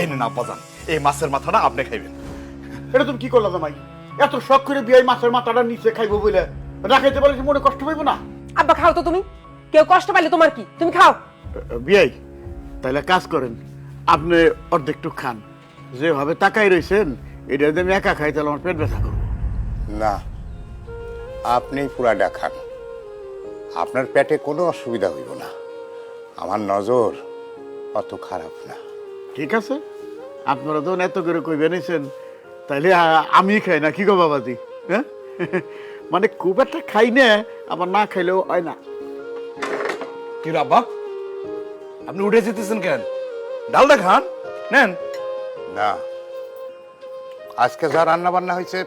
এই নিন আব্বাজান এই মাছের মাথাটা আপনি খাইবেন। এটা তুমি কি করলা জামাই? এত শখ করে বিয়ে মাছের মাথাটা নিচে খাইবো বলে রাখাইতে পারলে মনে কষ্ট পাইবো না? আব্বা খাও তো তুমি। কেউ কষ্ট পাইলে তোমার কি? তুমি খাও। বিয়াই তাহলে কাজ করেন আপনি অর্ধেকটু খান। যেভাবে তাকাই রয়েছেন এটা যদি আমি একা খাই তাহলে আমার পেট ব্যথা করব। না আপনি পুরাটা খান। আপনার পেটে কোনো অসুবিধা হইব না। আমার নজর অত খারাপ না। ঠিক আছে? আপনারা তো এত করে কই বেনিয়েছেন তাইলে আমি খাই না কি গো বাবাজি? হ্যাঁ? মানে খুব একটা খাই না আবার না খাইলেও হয় না। কি রে আব্বা? আপনি উঠে যেতেছেন কেন? ডালটা খান নেন। না। আজকে যা রান্না বান্না হয়েছে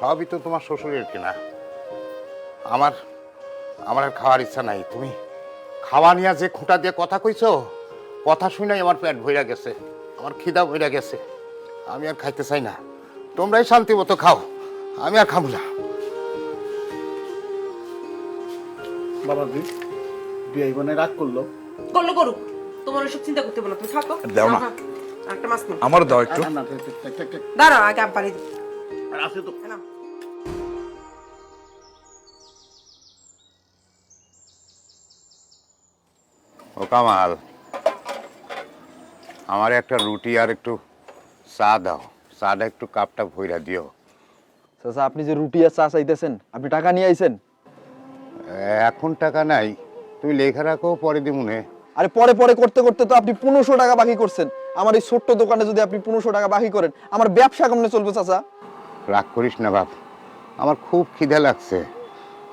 সবই তো তোমার শ্বশুরের কিনা। আমার আমার খাওয়ার ইচ্ছা নাই। তুমি খাওয়া নিয়ে যে খুঁটা দিয়ে কথা কইছো কথা শুনেই আমার পেট ভইরা গেছে। আমার খিদা ভইরা গেছে। আমি আর খাইতে চাই না। তোমরাই শান্তি মতো খাও। আমি আর খাব না। বাবাজি বিয়াই বোনে রাগ করল? করল করুক। তোমার ওইসব চিন্তা করতে না তুমি থাকো। দাও না। একটা মাছ নিও। আমার দাও একটু। দাঁড়াও আগে আব্বারে আর আছে তো। না ও কামাল। আমার একটা রুটি আর একটু চা দাও। চাটা একটু কাপটা ভইরা দিও। চাচা আপনি যে রুটি আর চা চাইতেছেন আপনি টাকা নিয়ে আইছেন? এখন টাকা নাই। তুমি লেখা রাখো পরে দিমুনে আরে পরে পরে করতে করতে তো আপনি পনেরোশো টাকা বাকি করছেন। আমার এই ছোট্ট দোকানে যদি আপনি পনেরোশো টাকা বাকি করেন আমার ব্যবসা কেমনে চলবে চাচা? রাগ করিস না বাপ। আমার খুব খিদে লাগছে।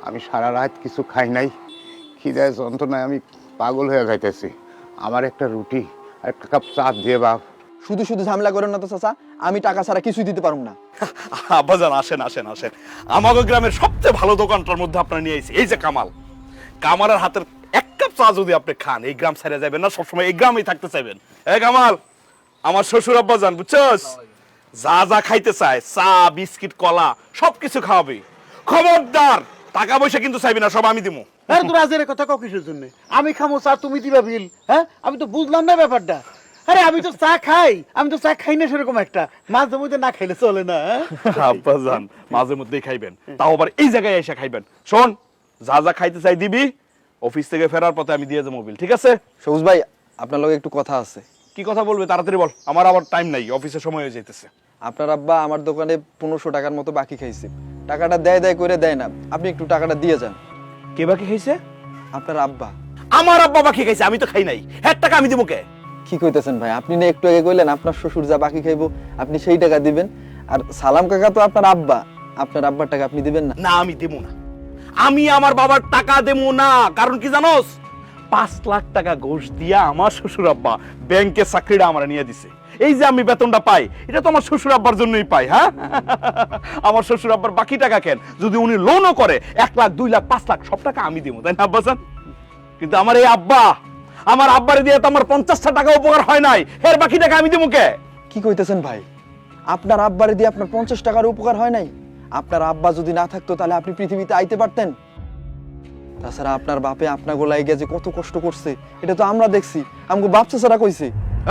আমি সারা রাত কিছু খাই নাই। খিদায় যন্ত্রণায় আমি পাগল হয়ে যাইতেছি। আমার একটা রুটি একটা কাপ চা দিয়ে বাপ শুধু শুধু ঝামেলা করেন না তো চাচা আমি টাকা ছাড়া কিছুই দিতে পারব না। আব্বাজান আসেন আসেন আসেন। আমাদের গ্রামের সবচেয়ে ভালো দোকানটার মধ্যে আপনার নিয়ে এসেছি এই যে কামাল। কামালের হাতের এক কাপ চা যদি আপনি খান এই গ্রাম ছেড়ে যাবেন না সবসময় এই গ্রামেই থাকতে চাইবেন। এই কামাল আমার শ্বশুর আব্বাজান বুঝছস? যা যা খাইতে চায় চা বিস্কিট কলা সবকিছু খাওয়াবে। খবরদার টাকা পয়সা কিন্তু চাইবি না সব আমি দিমু। আরে তোর আজের কথা কিসের জন্য? আমি খামো চা তুমি দিবা বিল হ্যাঁ? আমি তো বুঝলাম না ব্যাপারটা। আরে আমি তো চা খাই আমি তো চা খাই না সেরকম একটা। মাঝে মধ্যে না খাইলে চলে না হ্যাঁ? আব্বাজান মাঝে মধ্যেই খাইবেন। তাও আবার এই জায়গায় এসে খাইবেন। শোন যা যা খাইতে চাই দিবি অফিস থেকে ফেরার পথে আমি দিয়ে যাব বিল ঠিক আছে? সবুজ ভাই আপনার লগে একটু কথা আছে। কি কথা বলবে তাড়াতাড়ি বল আমার আবার টাইম নাই অফিসের সময় হয়ে যাইতেছে। আপনার আব্বা আমার দোকানে পনেরোশো টাকার মতো বাকি খাইছে। টাকাটা দেয় দেয় করে দেয় না। আপনি একটু টাকাটা দিয়ে যান। কে বাকি খাইছে? আপনার আব্বা। আমার আব্বা বাকি খাইছে? আমি তো খাই নাই। হ্যাঁ টাকা আমি দিব কে? কি কইতেছেন ভাই? আপনি না একটু আগে কইলেন আপনার শ্বশুর যা বাকি খাইবো আপনি সেই টাকা দিবেন। আর সালাম কাকা তো আপনার আব্বা। আপনার আব্বার টাকা আপনি দিবেন না। না আমি দেব না। আমি আমার বাবার টাকা দেব না। কারণ কি জানোস? পাঁচ লাখ টাকা ঘুষ দিয়া আমার শ্বশুর আব্বা ব্যাংকে চাকরিটা আমার নিয়ে দিছে। এই যে আমি বেতনটা পাই এটা তো আমার শ্বশুর আব্বার জন্যই পাই হ্যাঁ? আমার শ্বশুর আব্বার বাকি টাকা কেন? যদি উনি লোনও করে এক লাখ দুই লাখ পাঁচ লাখ সব টাকা আমি দিব তাই না আব্বাসান কিন্তু আমার এই আব্বা আমার আব্বারে দিয়ে তো আমার পঞ্চাশটা টাকা উপকার হয় নাই এর বাকি টাকা আমি দিব কে? কি কইতেছেন ভাই? আপনার আব্বারে দিয়ে আপনার পঞ্চাশ টাকার উপকার হয় নাই? আপনার আব্বা যদি না থাকতো তাহলে আপনি পৃথিবীতে আইতে পারতেন? তাছাড়া আপনার বাপে আপনার গোলায় গিয়ে যে কত কষ্ট করছে এটা তো আমরা দেখছি। আমাকে বাপ চাচারা কইছে।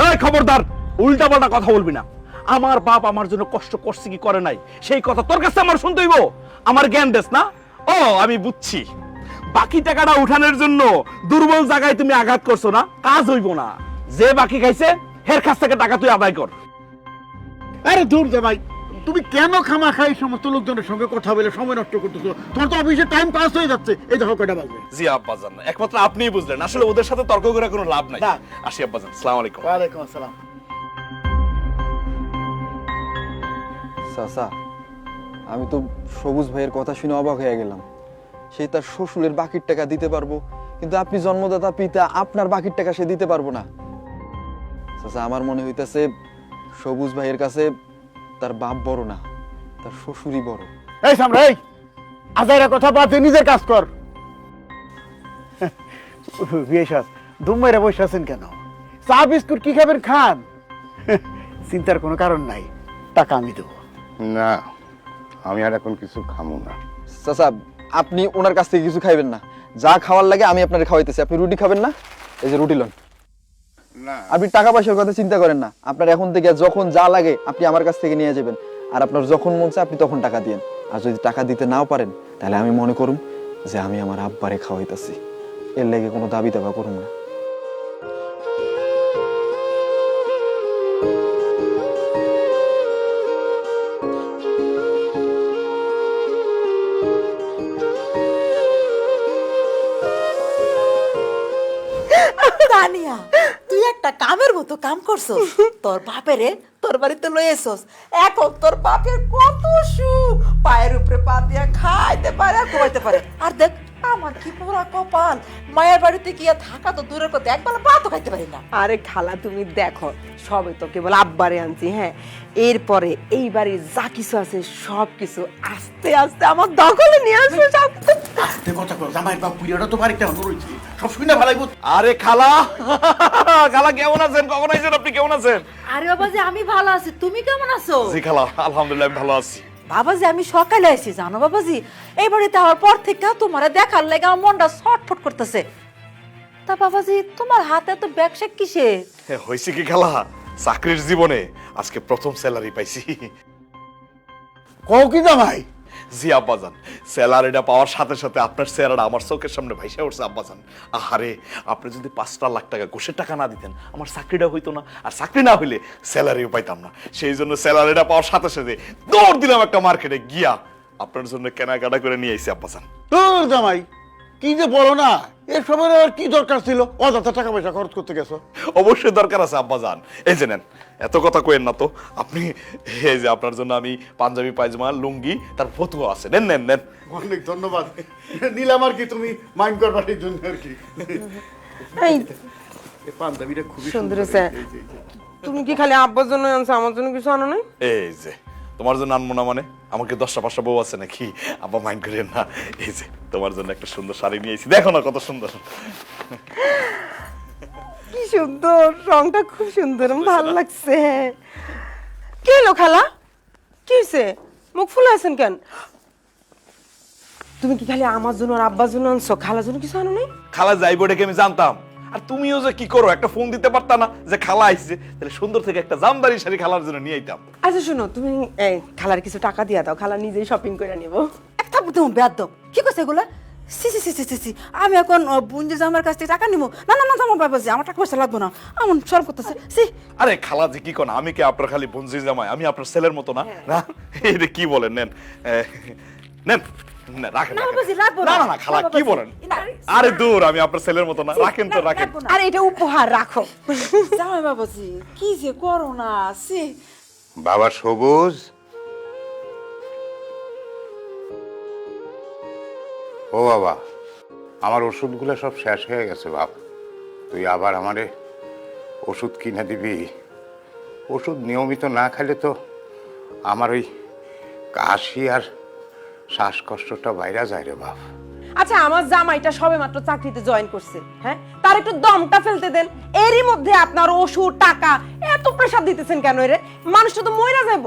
এই খবরদার! উল্টা পাল্টা কথা বলবি না। আমার বাপ আমার জন্য কষ্ট করছে কি করে নাই? সেই কথা তোর কাছে আমার শুনতে হইব। আমার জ্ঞান দেস না? ও আমি বুঝছি। বাকি টাকাটা উঠানোর জন্য দুর্বল জায়গায় তুমি আঘাত করছ না? কাজ হইব না। যে বাকি খাইছে হের কাছ থেকে টাকা তুই আদায় কর। আরে দূর ভাই। তুমি কেন খামা খাই সমস্ত লোকজনের সঙ্গে কথা বলে সময় নষ্ট করতেছো? তোমার তো অফিসে টাইম পাস হয়ে যাচ্ছে। এই দেখো কয়টা বাজবে জি আব্বাজান। একমাত্র আপনিই বুঝলেন। আসলে ওদের সাথে তর্ক করে কোনো লাভ নাই। না। আসি আব্বাজান। আসসালামু আলাইকুম। ওয়ালাইকুম আসসালাম। চাচা, আমি তো সবুজ ভাইয়ের কথা শুনে অবাক হয়ে গেলাম। সে তার শ্বশুরের বাকির টাকা দিতে পারব, কিন্তু আপনি জন্মদাতা পিতা, আপনার বাকির টাকা সে দিতে পারব না। চাচা, আমার মনে হইতেছে সবুজ ভাইয়ের কাছে তার বাপ বড় না, তার শ্বশুরই বড়। এই সামরা আজাইরা কথা বাদ দিয়ে নিজের কাজ কর। বিয়ে সাজ দুম মেরে বসে আছেন কেন? চা, বিস্কুট কি খাবেন খান? চিন্তার কোনো কারণ নাই, টাকা আমি দেবো। না আমি আর এখন কিছু খামু না। চাচা আপনি ওনার কাছ থেকে কিছু খাইবেন না। যা খাওয়ার লাগে আমি আপনার খাওয়াইতেছি। আপনি রুটি খাবেন না? এই যে রুটি লন। আপনি টাকা পয়সার কথা চিন্তা করেন না। আপনার এখন থেকে যখন যা লাগে আপনি আমার কাছ থেকে নিয়ে যাবেন। আর আপনার যখন মন চায় আপনি তখন টাকা দিয়েন। আর যদি টাকা দিতে নাও পারেন তাহলে আমি মনে করুম যে আমি আমার আব্বারে খাওয়াইতাছি। এর লেগে কোনো দাবি দাবা করুম না। তানিয়া তুই একটা কামের মতো কাম করছস। তোর বাপেরে তোর বাড়িতে লই এসছস এখন তোর বাপের কত সুখ। পায়ের উপরে পা দিয়া খাইতে পারে ঘুমাইতে পারে। আর দেখ আমার কি পোড়া কপাল? মায়ের বাড়িতে গিয়া থাকা তো দূরের কথা একবার ভাত খাইতে পারি না। আরে খালা তুমি দেখো সবে তো কেবল আব্বারে আনছি হ্যাঁ? এরপরে এই বাড়ির যা কিছু আছে সব কিছু আস্তে আস্তে আমার দখলে নিয়ে আসবে সব তে। কথা কর জামাই বাপ পুরিয়াটা তো বাড়িতে আমার রয়েছে। সব শুনে ভালাই আরে খালা খালা কেমন আছেন? কখন আইছেন আপনি? কেমন আছেন? আরে বাবাজি আমি ভালো আছি তুমি কেমন আছো? জি খালা আলহামদুলিল্লাহ আমি ভালো আছি। বাবাজি আমি সকালে আসি জানো বাবাজি? এই বাড়িতে আমার পর থেকে তোমার দেখার লাগে আমার মনটা ছটফট করতেছে। তা বাবাজি তোমার হাতে তো ব্যবসা কিসে? হ্যাঁ, হয়েছে কি খেলা? চাকরির জীবনে আজকে প্রথম স্যালারি পাইছি। কও কি জামাই? জি, আব্বাজান। স্যালারিটা পাওয়ার সাথে সাথে আপনার চেহারাটা আমার চোখের সামনে ভাইসা উঠছে, আব্বাজান। আহারে, আপনি যদি পাঁচটা লাখ টাকা ঘুষের টাকা না দিতেন, আমার চাকরিটা হইতো না। আর চাকরি না হইলে স্যালারিও পাইতাম না। সেই জন্য স্যালারিটা পাওয়ার সাথে সাথে দৌড় দিলাম একটা মার্কেটে গিয়া আপনার জন্য কেনাকাটা করে নিয়ে আইসি আব্বাজান। তোর জামাই। কি যে বলো না এসবের আর কি দরকার ছিল? অযথা টাকা পয়সা খরচ করতে গেছো। অবশ্যই দরকার আছে আব্বাজান এই যে নেন এত কথা কইেন না তো। আপনি এই যে আপনার জন্য আমি পাঞ্জাবি পায়জামা লুঙ্গি তার ফতুয়া আছে। নেন নেন নেন। অনেক ধন্যবাদ। নিলাম আর কি তুমি মাইন্ড করবার এই জন্য আর কি। এই এই পাঞ্জাবিটা খুবই সুন্দর। তুমি কি খালি আব্বার জন্য আনছো আমার জন্য কিছু আনো নাই? এই যে। তোমার জন্য আনব না মানে? আমাকে দশটা পাঁচটা বউ আছে নাকি? আব্বা মাইন্ড করেন না। এই যে তোমার জন্য একটা সুন্দর শাড়ি নিয়েছি দেখো না কত সুন্দর। কি সুন্দর রংটা খুব সুন্দর ভালো লাগছে কি হলো খালা? কি হয়েছে মুখ ফুলে আছেন কেন? তুমি কি খালি আমার জন্য আর আব্বার জন্য আনছো? খালার জন্য কিছু আনো নাই? খালা যাইবো ডেকে আমি জানতাম। আর তুমিও যে কি করো? একটা ফোন দিতে পারতা না যে খালা আইছে। তাহলে সুন্দর থেকে একটা জামদারি শাড়ি খালার জন্য নিয়ে আইতাম। আচ্ছা শোনো তুমি এই খালার কিছু টাকা দিয়া দাও খালা নিজেই শপিং করে নিবো। একটা বুদ্ধি বেদ কি করছে এগুলা? সি সি সি সি সি সি আমি এখন বুঞ্জে জামার কাছ থেকে টাকা নিবো না না না জামা বাবাজি আমার টাকা পয়সা লাগবো না। আমার সরম করতেছে সি। আরে খালা যে কি কোন আমি কি আপনার খালি বঞ্জি জামাই? আমি আপনার ছেলের মতো না? না? এটা কি বলেন নেন। নেন। না, রাখেন না, রাখেন। বাবাজি, রাখব না। না। না না খালা কি বলেন? আরে দূর আমি আপনার ছেলের মতো না। রাখেন তো রাখেন। আর এটা উপহার রাখো। জামাই বাবাজি কি যে করো না সি বাবা সবুজ? ও বাবা আমার ওষুধগুলো সব শেষ হয়ে গেছে বাপ। তুই আবার আমারে ওষুধ কিনে দিবি। ওষুধ নিয়মিত না খেলে তো আমার ওই কাশি আর শ্বাসকষ্টটা বাইরে যায় রে বাপ। আচ্ছা আমার জামাইটা সবে মাত্র চাকরিতে জয়েন করছে হ্যাঁ? তার একটু দমটা ফেলতে দেন। এরই মধ্যে আপনার ওষুধ টাকা এত প্রেসার দিতেছেন কেন রে? মানুষটা তো মইরা যাব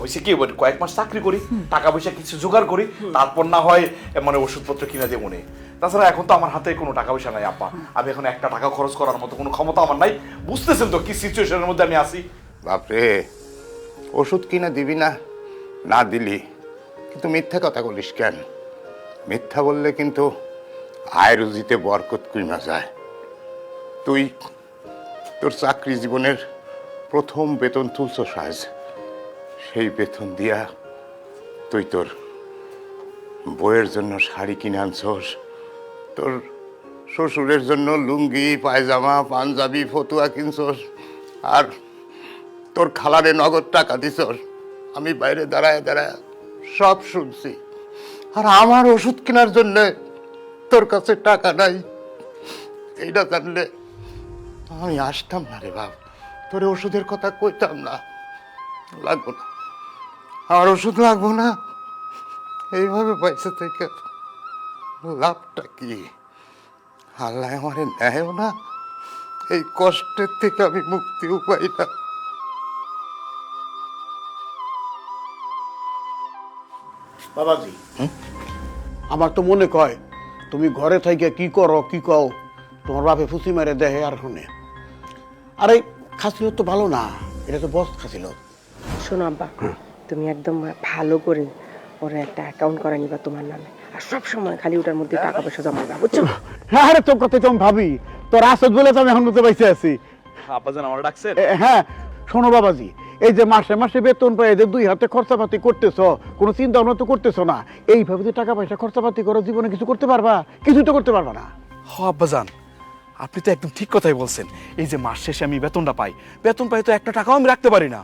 হয়েছে কি বলি, কয়েক মাস চাকরি করি টাকা পয়সা কিছু জোগাড় করি তারপর না হয় মানে ওষুধপত্র কিনে দেবো নে। তাছাড়া এখন তো আমার হাতে কোনো টাকা পয়সা নাই আপা। আমি এখন একটা টাকা খরচ করার মতো কোনো ক্ষমতা আমার নাই। বুঝতেছেন তো কি সিচুয়েশনের মধ্যে আমি আছি? বাপরে ওষুধ কিনে দিবি না? না দিলি। কিন্তু মিথ্যা কথা বলিস কেন? মিথ্যা বললে কিন্তু আয় রুজিতে বরকত কইমা যায়। তুই তোর চাকরি জীবনের প্রথম বেতন তুলছ সাজ সেই বেতন দিয়া তুই তোর বইয়ের জন্য শাড়ি কিনে আনছস, তোর শ্বশুরের জন্য লুঙ্গি, পায়জামা, পাঞ্জাবি, ফতুয়া কিনছস, আর তোর খালারে নগদ টাকা দিছস। আমি বাইরে দাঁড়ায় দাঁড়ায় সব শুনছি। আর আমার ওষুধ কেনার জন্য তোর কাছে টাকা নাই। এইটা জানলে আমি আসতাম না রে বাপ। তোর ওষুধের কথা কইতাম না। লাগবো না। আর ওষুধ লাগবো না। এইভাবে পয়সা থেকে লাভটা কি? আল্লাহ আমারে নেয়ও না। এই কষ্টের থেকে আমি মুক্তিও পাই না। বাবাজি। আমার তো মনে কয় তুমি ঘরে থেকে কি করো কি কও তোমার বাপে ফুসি মেরে দেহে আর শুনে। আরে খাসিলত তো ভালো না এটা তো বস খাসিলত। শোনো আব্বা তুমি একদম ভালো করে ওরা একটা অ্যাকাউন্ট করে নিবা তোমার নামে। আর সব সময় খালি ওটার মধ্যে টাকা পয়সা জমা দিবা বুঝছ? হ্যাঁ আরে তোর কথা তো আমি ভাবি। তোর আসত বলে তো আমি এখন মতো পাইছে আছি। আব্বাজান আমার ডাকছেন? হ্যাঁ শোনো বাবাজি এই যে মাসে মাসে বেতন পাই যে দুই হাতে খরচাপাতি করতেছ কোনো চিন্তা ভাবনা তো করতেছো না। এইভাবে যে টাকা পয়সা খরচাপাতি করো জীবনে কিছু করতে পারবা? কিছু তো করতে পারবা না। হ আব্বাজান আপনি তো একদম ঠিক কথাই বলছেন। এই যে মাস শেষে আমি বেতনটা পাই বেতন পাই তো একটা টাকাও আমি রাখতে পারি না।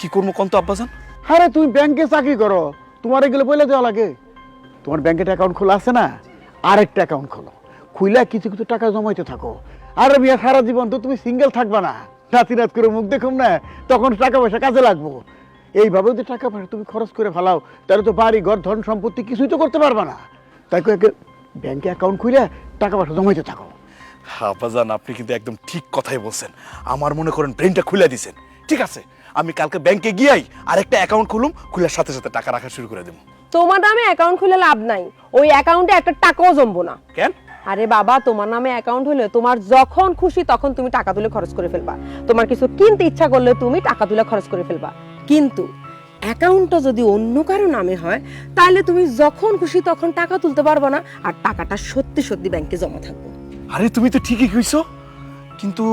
কি করব কোন তো আব্বাজান? আরে তুমি ব্যাংকে চাকরি করো তোমার এগুলো বলে দেওয়া লাগে। তোমার ব্যাংকের অ্যাকাউন্ট খোলা আছে না? আরেকটা অ্যাকাউন্ট খোলো। খুইলা কিছু কিছু টাকা জমাইতে থাকো। আর মিয়া সারা জীবন তো তুমি সিঙ্গেল থাকবা না। নাতি রাত করে মুখ দেখুম না তখন টাকা পয়সা কাজে লাগবো। এইভাবে যদি টাকা পয়সা তুমি খরচ করে ফেলাও তাহলে তো বাড়ি ঘর ধন সম্পত্তি কিছুই তো করতে পারবা না। তাই কয়েক ব্যাংকে অ্যাকাউন্ট খুলে টাকা পয়সা জমাইতে থাকো। আব্বাজান আপনি কিন্তু একদম ঠিক কথাই বলছেন। আমার মনে করেন ব্রেনটা খুলে দিছেন। ঠিক আছে আমি কালকে ব্যাংকে গিয়াই আরেকটা অ্যাকাউন্ট খুলুম খুলে সাথে সাথে টাকা রাখা শুরু করে দেবো। তোমার নামে অ্যাকাউন্ট খুলে লাভ নাই। ওই অ্যাকাউন্টে একটা টাকাও জমবো না। কেন? আরে বাবা তোমার নামে অ্যাকাউন্ট হলে তোমার যখন খুশি তখন তুমি টাকা তুলে খরচ করে ফেলবা। তোমার কিছু কিনতে ইচ্ছা করলে তুমি টাকা তুলে খরচ করে ফেলবা। কিন্তু অ্যাকাউন্টটা যদি অন্য কারও নামে হয় তাহলে তুমি যখন খুশি তখন টাকা তুলতে পারবে না আর টাকাটা সত্যি সত্যি ব্যাংকে জমা থাকবে। আরে তুমি তো ঠিকই কইছো। কিন্তু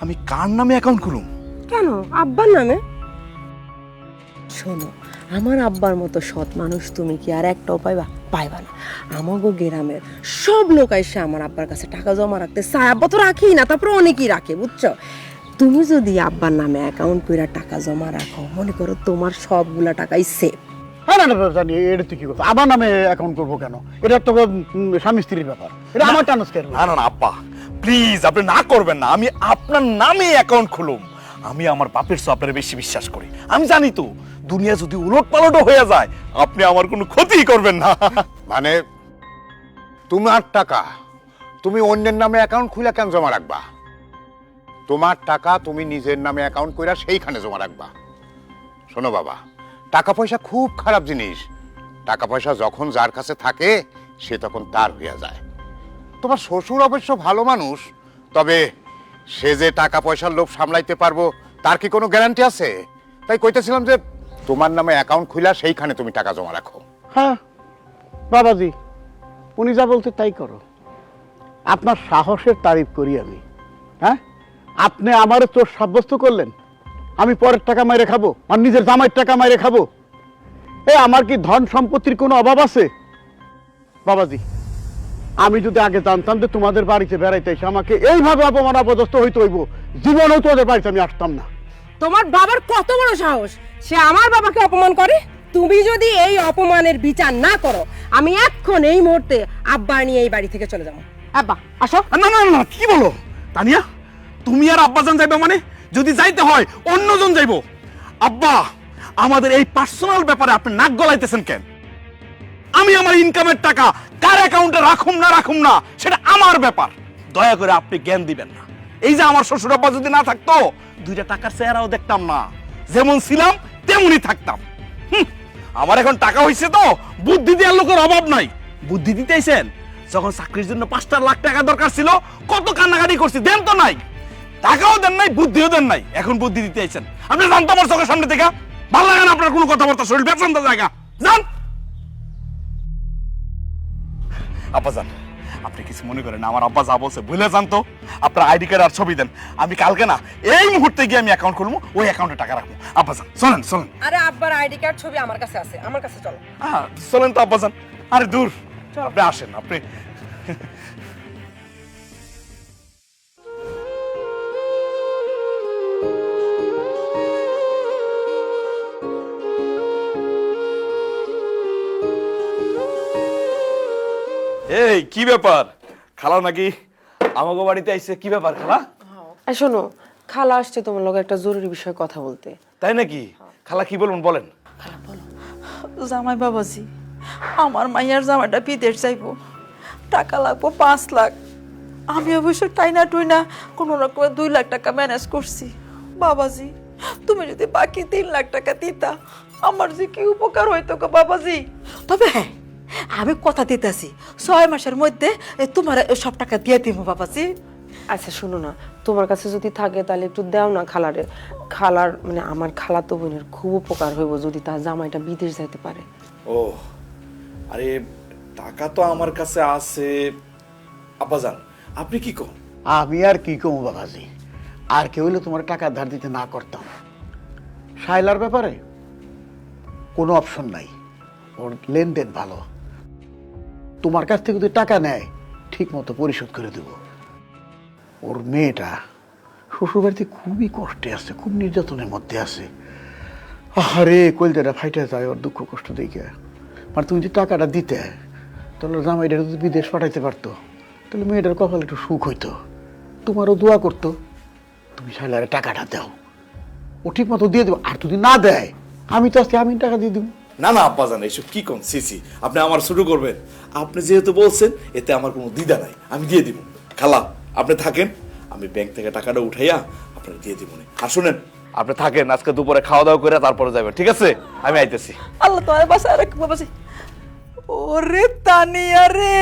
আমি কার নামে অ্যাকাউন্ট খুলুম? কেন? আব্বার নামে? শোনো আমার আব্বার মতো সৎ মানুষ তুমি কি আর একটাও পাইবা পাইবা না। আমাগো গ্রামের সব লোক এসে আমার আব্বার কাছে টাকা জমা রাখতে চায়। আব্বা তো রাখি না তারপরে অনেকেই রাখে বুঝছ? তুমি যদি আব্বার নামে অ্যাকাউন্ট করে টাকা জমা রাখো মনে করো তোমার সবগুলা টাকাই সেভ হ্যাঁ না না না, জানি এটা তুই কি আমার নামে অ্যাকাউন্ট করব কেন? এটা তো স্বামী স্ত্রীর ব্যাপার। এটা আমার ট্রান্সফার না না না প্লিজ আপনি না করবেন না। আমি আপনার নামে অ্যাকাউন্ট খুলুম। আমি আমার বাপের সো আপনার বেশি বিশ্বাস করি। আমি জানি তো দুনিয়া যদি উলট পালটও হয়ে যায়, আপনি আমার কোনো ক্ষতি করবেন না। মানে তোমার টাকা, তুমি অন্যের নামে অ্যাকাউন্ট খুলে কেন জমা রাখবা? তোমার টাকা তুমি নিজের নামে অ্যাকাউন্ট কইরা সেইখানে জমা রাখবা। শোনো বাবা টাকা পয়সা খুব খারাপ জিনিস। টাকা পয়সা যখন যার কাছে থাকে, সে তখন তার হইয়া যায়। তোমার শ্বশুর অবশ্য ভালো মানুষ, তবে সে যে টাকা পয়সার লোভ সামলাইতে পারব, তার কি কোনো গ্যারান্টি আছে? তাই কইতেছিলাম যে তোমার নামে অ্যাকাউন্ট খুলা সেইখানে তুমি টাকা জমা রাখো। হ্যাঁ বাবাজি, উনি যা বলতে তাই করো। আপনার সাহসের তারিফ করি আমি। হ্যাঁ? আপনি আমারও তোর সাব্যস্ত করলেন। আমি পরের টাকা মাইরে খাব, আর নিজের জামাইয়ের টাকা মাইরে খাব। এ, আমার কি ধন সম্পত্তির কোনো অভাব আছে? বাবাজি, আমি যদি আগে জানতাম যে তোমাদের বাড়িতে বেড়াইতে এসে আমাকে এইভাবে অপমান, অপদস্থ হইতে হইব, জীবনেও তোদের বাড়িতে আমি আসতাম না। তোমার বাবার কত বড় সাহস? সে আমার বাবাকে অপমান করে? তুমি যদি এই অপমানের বিচার না করো আমি এখন এই মুহূর্তে আব্বা নিয়ে এই বাড়ি থেকে চলে যাব। আব্বা আসো। না না না, কি বলো? তানিয়া তুমি আর আব্বাজান যাইবে মানে? যদি যাইতে হয় অন্যজন যাইবো। আব্বা আমাদের এই পার্সোনাল ব্যাপারে আপনি নাক গলাইতেছেন কেন? আমি আমার ইনকামের টাকা কার অ্যাকাউন্টে রাখুম না রাখুম না সেটা আমার ব্যাপার। দয়া করে আপনি জ্ঞান দিবেন না। এই যে আমার শ্বশুর আব্বা যদি না থাকতো, দুইটা টাকার চেহারাও দেখতাম না। যেমন ছিলাম, তেমনই থাকতাম। আমার এখন টাকা হইছে তো, বুদ্ধি দেওয়ার লোকের অভাব নাই। বুদ্ধি দিতেইছেন যখন চাকরির জন্য পাঁচটা লাখ টাকা দরকার ছিল, কত কান্নাকাটি করছি, দেন তো নাই। টাকাও দেন নাই, বুদ্ধিও দেন নাই, এখন বুদ্ধি দিতে আইছেন আপনি জানতো আমার চোখের সামনে থেকে? ভালো লাগে না আপনার কোনো কথাবার্তা, শরীর ব্যবসা জায়গা। যান। আব্বা যান। আপনি কিছু মনে করেন আমার আব্বা যা বলছে ভুলে যান তো। আপনার আইডি কার্ড আর ছবি দেন। আমি কালকে না এই মুহূর্তে গিয়ে আমি অ্যাকাউন্ট খুলবো ওই অ্যাকাউন্টে টাকা রাখব। আব্বা যান চলেন চলেন। আরে আব্বার আইডি কার্ড ছবি আমার কাছে আছে আমার কাছে চলো। হ্যাঁ চলেন তো আব্বা যান। আরে দূর আপনি আসেন আপনি এই কি ব্যাপার? খালা নাকি আমাগো বাড়িতে আইছে? কি ব্যাপার খালা? এই শোনো খালা আসছে তোমার লগে একটা জরুরি বিষয়ে কথা বলতে। তাই নাকি? খালা কি বলুন বলেন। খালা জামাই বাবাজি আমার মাইয়ার জামাইটা বিদেশ যাইবো। টাকা লাগবো পাঁচ লাখ। আমি অবশ্য টাইনা টুইনা কোনো রকমে দুই লাখ টাকা ম্যানেজ করছি। বাবাজি তুমি যদি বাকি তিন লাখ টাকা দিতা আমার যে কি উপকার হইতো গো বাবাজি? তবে হ্যাঁ আমি কথা দিতেছি। ছয় মাসের মধ্যে তোমার সব টাকা দিয়ে দিব বাবাজি। আচ্ছা শোনো না। তোমার কাছে যদি থাকে তাহলে একটু দাও না খালারে। খালার মানে আমার খালাতো বোনের খুব উপকার হইব যদি তার জামাইটা বিদেশ যাইতে পারে। ও আরে টাকা তো আমার কাছে আছে। আব্বাজান আপনি কি কন? আমি আর কি কমু বাবাজি? আর কেউ হলে তোমার টাকা ধার দিতে না করতাম। শাইলার ব্যাপারে কোনো অপশন নাই। ওর লেনদেন ভালো। তোমার কাছ থেকে যদি টাকা নেয় ঠিক মতো পরিশোধ করে দেব। ওর মেয়েটা শ্বশুরবাড়িতে খুবই কষ্টে আছে, খুব নির্যাতনের মধ্যে আছে। আরে কলজাটা ফাইটে যায় ওর দুঃখ কষ্ট দেখে। মানে তুমি যে টাকাটা দিতে, তাহলে জামাইটা যদি বিদেশ পাঠাইতে পারতো, তাহলে মেয়েটার কপাল একটু সুখ হইতো। তোমারও দোয়া করতো, তুমি শাইলারে টাকাটা দাও। ও ঠিক মতো দিয়ে দেবো, আর যদি না দেয়, আমি তো আজকে আমি টাকা দিয়ে দেবো। না না, আব্বা আব্বাজান এইসব কি কোন? সিসি আপনি আমার শুরু করবেন। আপনি যেহেতু বলছেন, এতে আমার কোনো দ্বিধা নাই, আমি দিয়ে দিব। খালা, আপনি থাকেন, আমি ব্যাংক থেকে টাকাটা উঠাইয়া আপনাকে দিয়ে দিব আর শুনেন, আপনি থাকেন, আজকে দুপুরে খাওয়া দাওয়া করে তারপরে যাবেন ঠিক আছে? আমি আইতেছি। আল্লাহ তোমার বাসায় রাখ বাবাজি। ওরে তানিয়া রে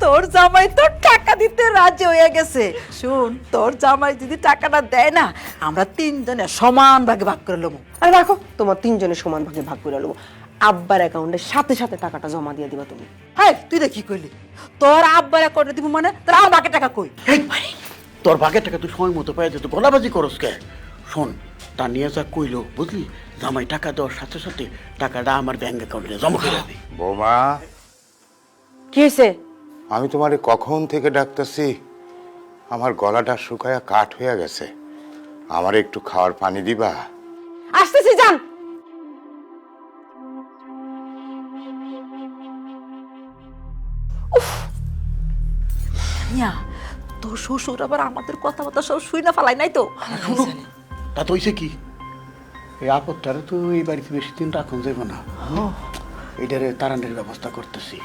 তোর জামাই তো টাকা দিতে রাজি হয়ে গেছে। শুন তোর জামাই যদি টাকাটা দেয় না আমরা তিনজনে সমান ভাগে ভাগ করে নেব আরে রাখো তোমার তিনজনে সমান ভাগে ভাগ করে নেব আব্বার অ্যাকাউন্টের সাথে সাথে টাকাটা জমা দিয়ে দিবা তুমি। হ্যাঁ তুই দেখি কইলি তোর আব্বার করে দিব মানে তোর আমার বাকি টাকা কই? তোর ভাগের টাকা তুই সময় মতো পাই যেত গলাবাজি করস কে? শোন তা নিয়ে যা কইলো বুঝলি? জামাই টাকা দেওয়ার সাথে সাথে টাকাটা আমার ব্যাংক অ্যাকাউন্টে জমা করে দেবে বৌমা। কি হয়েছে আমি তোমারে কখন থেকে ডাকতেছি? আমার গলাটা শুকায়া কাঠ হয়ে গেছে। আমার একটু খাওয়ার পানি দিবা? আসতেছি যান! তোর শ্বশুর আবার আমাদের কথাবার্তা সব শুই না ফালাই নাই তো? শোনো তা তো হইছে কি? এই আপদটারে তো এই বাড়িতে বেশি দিন রাখুন যাইব না। এইটারে তারানের ব্যবস্থা করতেছি।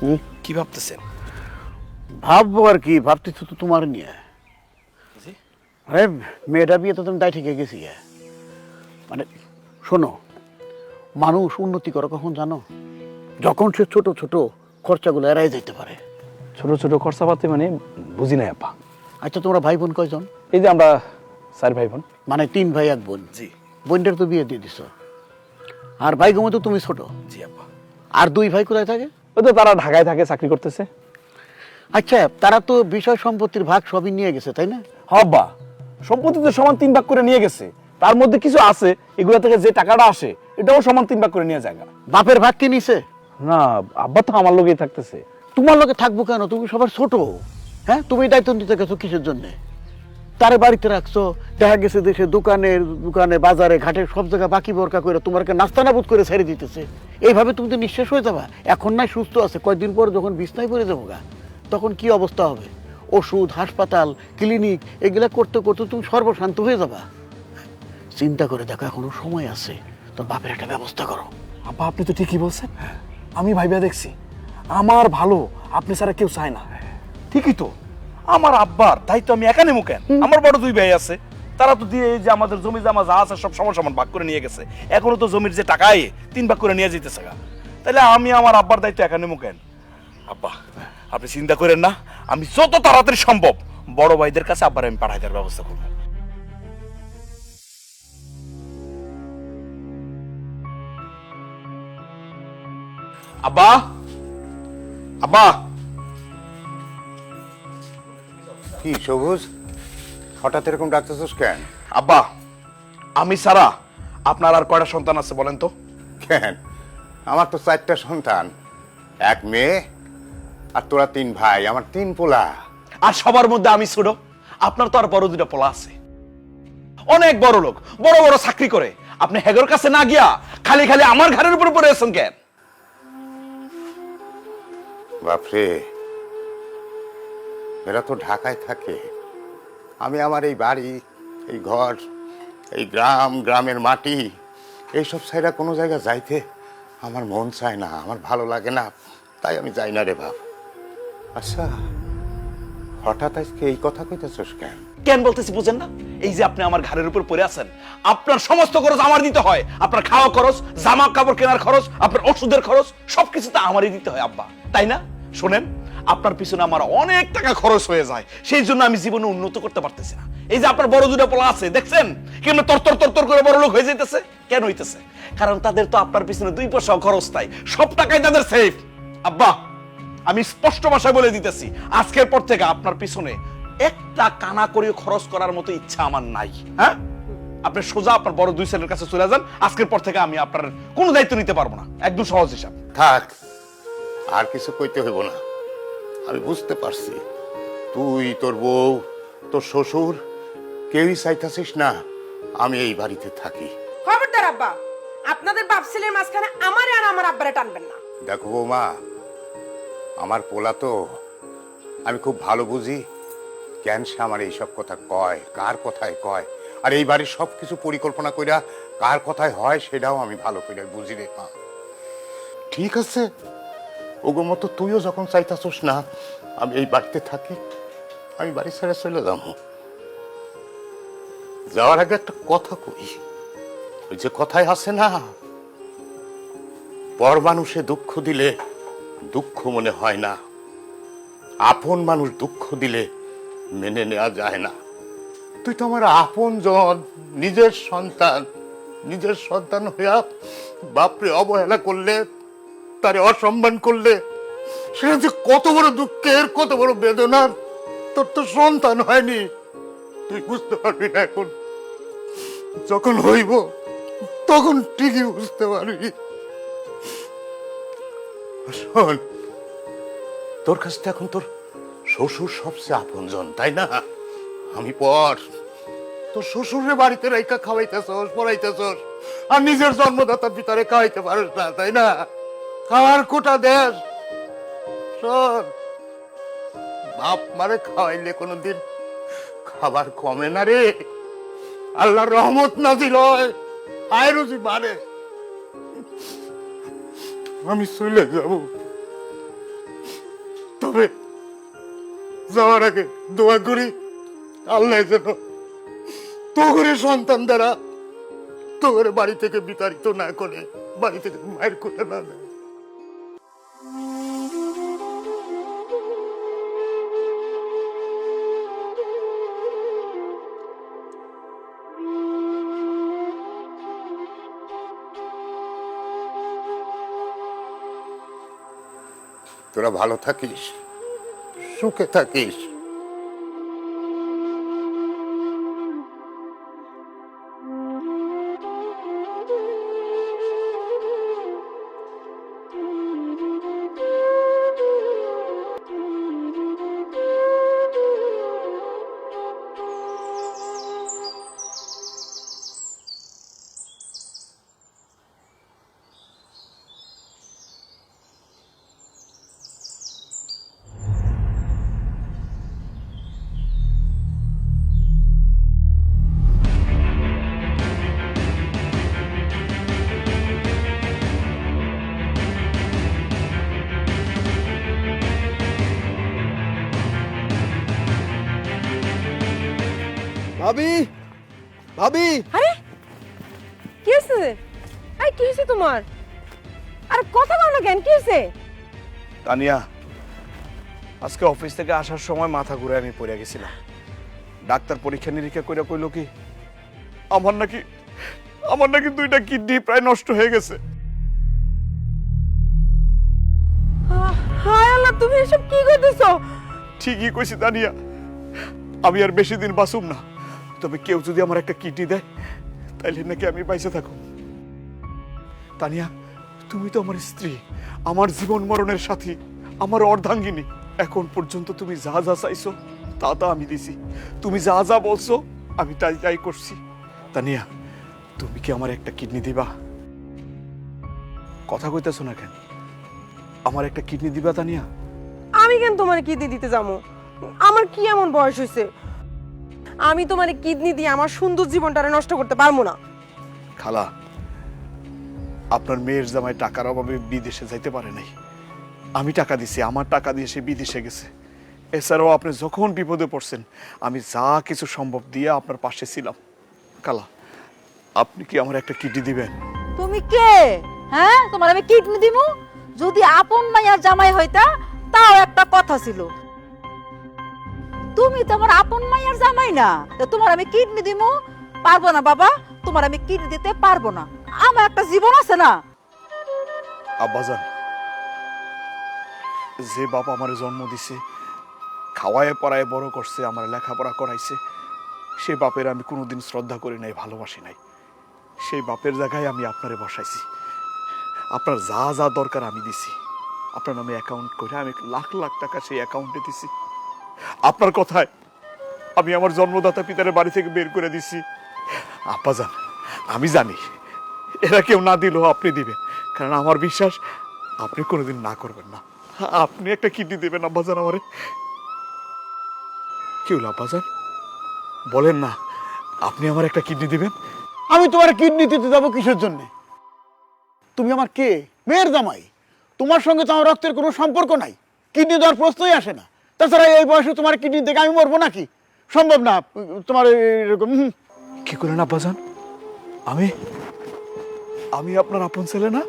হুম? কি ভাবতেছেন? ভাববো আর কি ভাবতেছি তো তোমার নিয়ে। আরে মেয়েটা বিয়ে তো তুমি দায় ঠিক গেছি মানে শোনো মানুষ উন্নতি করে কখন জানো? যখন সে ছোট ছোট খরচাগুলো এড়াই যেতে পারে। ছোট ছোট খরচাপাতি মানে বুঝি নাই আপা। আচ্ছা তোমরা ভাই বোন কয়জন? এই যে আমরা চার ভাই বোন মানে তিন ভাই এক বোন? জি। বোনটার তো বিয়ে দিয়ে দিছ। আর ভাই তো তুমি ছোট? জি আব্বা আর দুই ভাই কোথায় থাকে? ওই তো তারা ঢাকায় থাকে চাকরি করতেছে। আচ্ছা তারা তো বিষয় সম্পত্তির ভাগ সবই নিয়ে গেছে তাই না? হব্বা সম্পত্তি তো সমান তিন ভাগ করে নিয়ে গেছে। তার মধ্যে কিছু আছে এগুলো থেকে যে টাকাটা আসে এটাও সমান তিন ভাগ করে নিয়ে যায় বাপের ভাগ কি নিছে? না আব্বা তো আমার লোকেই থাকতেছে। তোমার লোকে থাকব কেন? তুমি সবার ছোট। হ্যাঁ? তুমি দায়িত্ব নিতে গেছো কিসের জন্য? তারে বাড়িতে রাখছো, দেখা গেছে দেশে দোকানে দোকানে, বাজারে, ঘাটে সব জায়গায় বাকি বরকা করে তোমাকে নাস্তানাবুদ করে ছেড়ে দিতেছে। এইভাবে তুমি তো নিঃশেষ হয়ে যাবা। এখন নাই সুস্থ আছে, কয়েকদিন পর যখন বিছনায় পড়ে যাব গা, তখন কি অবস্থা হবে? ওষুধ, হাসপাতাল, ক্লিনিক, এগুলা করতে করতে তুমি সর্বশান্ত হয়ে যাবা। চিন্তা করে দেখো, এখনও সময় আছে। তোর বাপের একটা ব্যবস্থা করো। আব্বা, আপনি তো ঠিকই বলছেন। আমি ভাইবা দেখছি। আমার ভালো আপনি ছাড়া কেউ চায় না। ঠিকই তো। আমার আব্বার দায়িত্ব আমি একা নেব কেন? আমার বড় দুই ভাই আছে। তারা তো দিয়ে যে আমাদের জমি জামা যা আছে সব সমান সমান ভাগ করে নিয়ে গেছে। এখনও তো জমির যে টাকায় তিন ভাগ করে নিয়ে যেতেছে তাহলে আমি আমার আব্বার দায়িত্ব একা নেব কেন? আব্বা আপনি চিন্তা করেন না। আমি যত তাড়াতাড়ি সম্ভব বড় ভাইদের কাছে আব্বার আমি পাঠাই দেওয়ার ব্যবস্থা করব। আব্বা! আব্বা। কি সবুজ? হঠাৎ এরকম ডাকতেছিস কেন? আব্বা আমি সারা আপনার আর কয়টা সন্তান আছে বলেন তো? কেন? আমার তো চারটা সন্তান। এক মেয়ে আর তোরা তিন ভাই আমার তিন পোলা। আর সবার মধ্যে আমি ছোট আপনার তো আর বড় দুটা পোলা আছে। অনেক বড় লোক বড় বড় চাকরি করে। আপনি হেগর কাছে না গিয়া খালি খালি আমার ঘরের উপর পড়ে আছেন কেন? বাপরে। এরা তো ঢাকায় থাকে। আমি আমার এই বাড়ি, এই ঘর, এই গ্রাম, গ্রামের মাটি, এইসব সাইডা কোনো জায়গা যাইতে আমার মন চায় না, আমার ভালো লাগে না। তাই আমি যাই না রে বাপ। আচ্ছা হঠাৎ আজকে এই কথা কইতেছস কেন? কেন বলতেছি বুঝেন না? এই যে আপনি আমার ঘরের উপর পড়ে আছেন, আপনার সমস্ত খরচ আমার দিতে হয়। আপনার খাওয়া খরচ, জামা কাপড় কেনার খরচ, আপনার ওষুধের খরচ সবকিছু তো আমারই দিতে হয়, আব্বা। তাই না? শোনেন, আপনার পিছনে আমার অনেক টাকা খরচ হয়ে যায়, সেই জন্য আমি জীবনে উন্নত করতে পারতেছি না। এই যে আপনার বড় দুটো পোলা আছে, দেখছেন? কেমন তর তর তর তর করে বড় লোক হয়ে যাইতেছে? কেন হইতেছে? কারণ তাদের তো আপনার পিছনে দুই পয়সা খরচ তাই সব টাকাই তাদের সেফ আব্বা, আমি স্পষ্ট ভাষায় বলে দিতেছি, আজকের পর থেকে আপনার পিছনে একটা কানা করে খরচ করার মতো ইচ্ছা আমার নাই হ্যাঁ? আপনি সোজা আপনার বড় দুই ছেলের কাছে চলে যান, আজকের পর থেকে আমি আপনার কোনো দায়িত্ব নিতে পারব না, একদম সহজ হিসাব। থাক। আর কিছু কইতে হইব না। আমি বুঝতে পারছি। তুই তোর বউ তোর শ্বশুর কেউই চাইতাছিস না আমি এই বাড়িতে থাকি। খবরদার আব্বা আপনাদের বাপ ছেলের মাঝখানে আমারে আর আমার আব্বারে টানবেন না। দেখো বৌমা আমার পোলা তো আমি খুব ভালো বুঝি। কেন সে আমার এইসব কথা কয় কার কথায় কয়? আর এই বাড়ির সব কিছু পরিকল্পনা কইরা কার কথায় হয় সেটাও আমি ভালো করে বুঝি রে মা। ঠিক আছে ওগো মতো তুইও যখন চাইতাছস না, আমি এই বাড়িতে থাকি, আমি বাড়ি ছেড়ে চলে যাব। যাওয়ার আগে একটা কথা কই, ওই যে কথায় আছে না, পর মানুষে দুঃখ দিলে দুঃখ মনে হয় না, আপন মানুষ দুঃখ দিলে মেনে নেওয়া যায় না। তুই তো আমার আপন জন নিজের সন্তান নিজের সন্তান হইয়া বাপরে অবহেলা করলে তারে অসম্মান করলে, সেটা যে কত বড় দুঃখের, কত বড় বেদনার, তোর তো সন্তান হয়নি। তুই বুঝতে পারবি না এখন। যখন হইব, তখন ঠিকই বুঝতে পারবি। শোন, তোর কাছে এখন তোর শ্বশুর সবচেয়ে আপনজন, তাই না? আমি পর। তোর শ্বশুরের বাড়িতে রাইকা খাওয়াইতেছস, পড়াইতেছস, আর নিজের জন্মদাতার ভিতরে খাওয়াইতে পারিস না, তাই না? খাওয়ার কোটা দেশ। শোন, বাপ মারে খাওয়াইলে কোনোদিন খাবার কমে না রে। আল্লাহ রহমত রুজি বাড়ে আমি চলে যাব। তবে যাওয়ার আগে দোয়া করি, আল্লাহ যেন তোগরে সন্তান দ্বারা তোগরে বাড়ি থেকে বিতাড়িত না করে, বাড়ি থেকে মায়ের করে না দেয় তোরা ভালো থাকিস সুখে থাকিস। ভাবি ভাবি। আরে কি হয়েছে আরে কি হয়েছে তোমার? আরে কথা কও না কেন কি হয়েছে তানিয়া আজকে অফিস থেকে আসার সময় মাথা ঘুরে আমি পড়ে গেছিলাম। ডাক্তার পরীক্ষা নিরীক্ষা করে কইলো কি আমার নাকি আমার নাকি দুইটা কিডনি প্রায় নষ্ট হয়ে গেছে। হায় আল্লাহ তুমি এসব কি করতেছো? ঠিকই কইছি তানিয়া আমি আর বেশি দিন বাঁচুম না। তবে কেউ যদি আমার একটা কিডনি দেয়, তাইলে নাকি আমি বাইসে থাকুম। তানিয়া, তুমি তো আমার স্ত্রী, আমার জীবন মরণের সাথী, আমার অর্ধাঙ্গিনী। এখন পর্যন্ত তুমি যা যা চাইছো, তা তা আমি দিছি। তুমি যা যা বলছো, আমি তাই তাই করছি। তানিয়া, তুমি কি আমার একটা কিডনি দিবা? কথা কইতেছো না কেন? আমার একটা কিডনি দিবা, তানিয়া? আমি কেন তোমার কিডনি দিতে যাব? আমার কি এমন বয়স হয়েছে আমি তোমার কিডনি দিয়ে আমার সুন্দর জীবনটারে নষ্ট করতে পারব না। খালা আপনার মেয়ের জামাই টাকার অভাবে বিদেশে যাইতে পারে নাই। আমি টাকা দিছি আমার টাকা দিয়ে সে বিদেশে গেছে। এছাড়াও আপনি যখন বিপদে পড়ছেন আমি যা কিছু সম্ভব দিয়ে আপনার পাশে ছিলাম। কালা আপনি কি আমার একটা কিডনি দিবেন? তুমি কে? হ্যাঁ? তোমার আমি কিডনি দিব যদি আপন মাইয়ার জামাই হইতা তাও একটা কথা ছিল। তুমি তো আমার আপন মাইয়ার জামাই না। তো তোমার আমি কিডনি দিমু? পারব না বাবা, তোমার আমি কিডনি দিতে পারব না। আমার একটা জীবন আছে না। আব্বাজান, যে বাপ আমার জন্ম দিছে, খাওয়ায় পড়ায় বড় করছে, আমার লেখাপড়া করাইছে, সে বাপের আমি কোনোদিন শ্রদ্ধা করি নাই, ভালোবাসি নাই। সেই বাপের জায়গায় আমি আপনারে বসাইছি। আপনার যা যা দরকার আমি দিছি। আপনার নামে অ্যাকাউন্ট করে আমি লাখ লাখ টাকা সেই অ্যাকাউন্টে দিছি। আপনার কথায় আমি আমার জন্মদাতা পিতারের বাড়ি থেকে বের করে দিছি। আব্বাজান আমি জানি, এরা কেউ না দিলেও আপনি দিবেন, কারণ আমার বিশ্বাস আপনি কোনোদিন না করবেন না। আপনি একটা কিডনি দেবেন আব্বাজান আমারে। কি হলো আব্বাজান বলেন না, আপনি আমার একটা কিডনি দিবেন? আমি তোমার কিডনি দিতে যাব কিসের জন্য? তুমি আমার কে? মেয়ের জামাই। তোমার সঙ্গে তো আমার রক্তের কোনো সম্পর্ক নাই। কিডনি দেওয়ার প্রশ্নই আসে না। তাছাড়া এই বয়সে তোমার কিডনি দেখে আমি মরবো নাকি? সম্ভব না। তোমার এরকম। কি করেন আব্বাজান? আমি আমি আপনার আপন ছেলে না?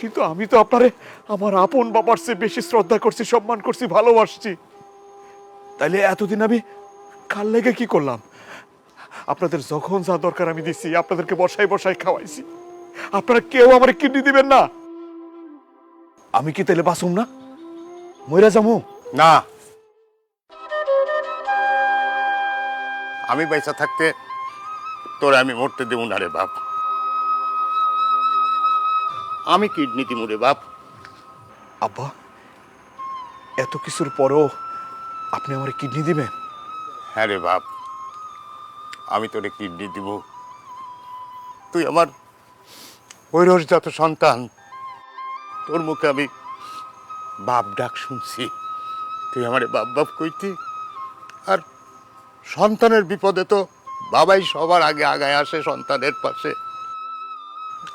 কিন্তু আমি তো আপনারে আমার আপন বাবার চেয়ে বেশি শ্রদ্ধা করছি, সম্মান করছি, ভালোবাসছি। তাইলে এতদিন আমি কাল লেগে কি করলাম? আপনাদের যখন যা দরকার আমি দিছি, আপনাদেরকে বসাই বসাই খাওয়াইছি। আপনারা কেউ আমার কিডনি দিবেন না। আমি কি তাহলে বাসুম না? ময়রা যামু। না। আমি পয়সা থাকতে তোরে আমি মরতে দেবো না রে বাপ। আমি কিডনি দিমু রে বাপ। আব্বা এত কিছুর পরেও আপনি আমার কিডনি দিবেন? হ্যাঁ রে বাপ আমি তোরে কিডনি দিব। তুই আমার ঐরসজাত সন্তান। তোর মুখে আমি বাপ ডাক শুনছি। তুই আমারে বাপ বাপ কইতি? আর সন্তানের বিপদে তো বাবাই সবার আগে আগায় আসে সন্তানের পাশে।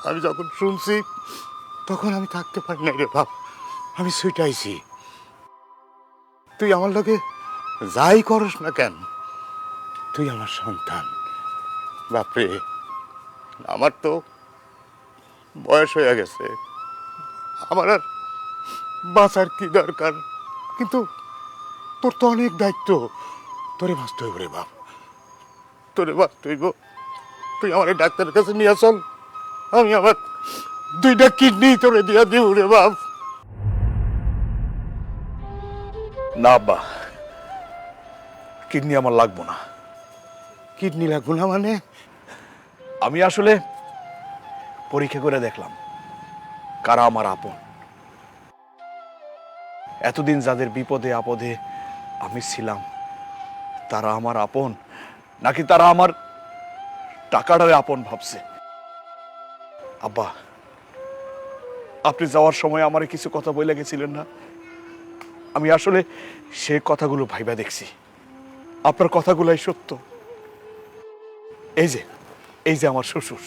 আমি যখন শুনছি, তখন আমি থাকতে পারি না রে বাপ। আমি সুইটাইছি তুই আমার লোকে যাই করস না কেন? তুই আমার সন্তান। বাপরে, আমার তো বয়স হয়ে গেছে। আমার আর বাঁচার কি দরকার? কিন্তু তোর তো অনেক দায়িত্ব। তোরে বাঁচতে হইব রে বাপ। তোরে বাঁচতে হইব। তুই আমার ডাক্তারের কাছে নিয়ে চল। আমি আমার দুইটা কিডনি তোরে দিয়া দিব রে বাপ। না আব্বা কিডনি আমার লাগবো না। কিডনি লাগবো না মানে? আমি আসলে পরীক্ষা করে দেখলাম কারা আমার আপন। এতদিন যাদের বিপদে, আপদে আমি ছিলাম, তারা আমার আপন, নাকি তারা আমার টাকাটারে আপন ভাবছে? আব্বা, আপনি যাওয়ার সময় আমার কিছু কথা বলে গেছিলেন না? আমি আসলে সে কথাগুলো ভাইবা দেখছি। আপনার কথাগুলাই সত্য। এই যে এই যে আমার শ্বশুর।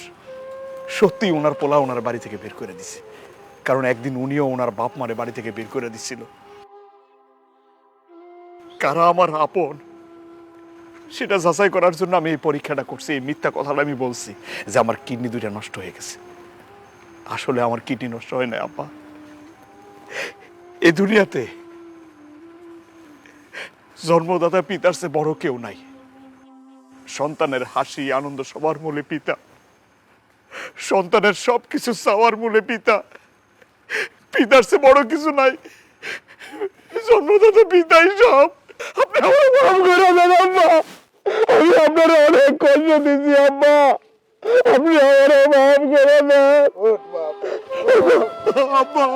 সত্যি ওনার পোলা ওনার বাড়ি থেকে বের করে দিছে। কারণ একদিন উনিও ওনার বাপ মারে বাড়ি থেকে বের করে দিছিল। কারা আমার আপন? সেটা যাচাই করার জন্য আমি এই পরীক্ষাটা করছি, এই মিথ্যা কথাটা আমি বলছি যে আমার কিডনি দুইটা নষ্ট হয়ে গেছে। আসলে আমার কিডনি নষ্ট হয় না আব্বা। এই দুনিয়াতে জন্মদাতা পিতার চেয়ে বড় কেউ নাই। সন্তানের হাসি, আনন্দ সবার মূলে পিতা। সন্তানের সব কিছু চাওয়ার মূলে পিতা। পিতার চেয়ে বড় কিছু নাই। জন্মদাতা পিতাই সব। আপনি আমার মাফ করে দেন আম্মা আমি আপনার অনেক কষ্ট দিচ্ছি আম্মা আপনি আমার মাফ করে দেন আম্মা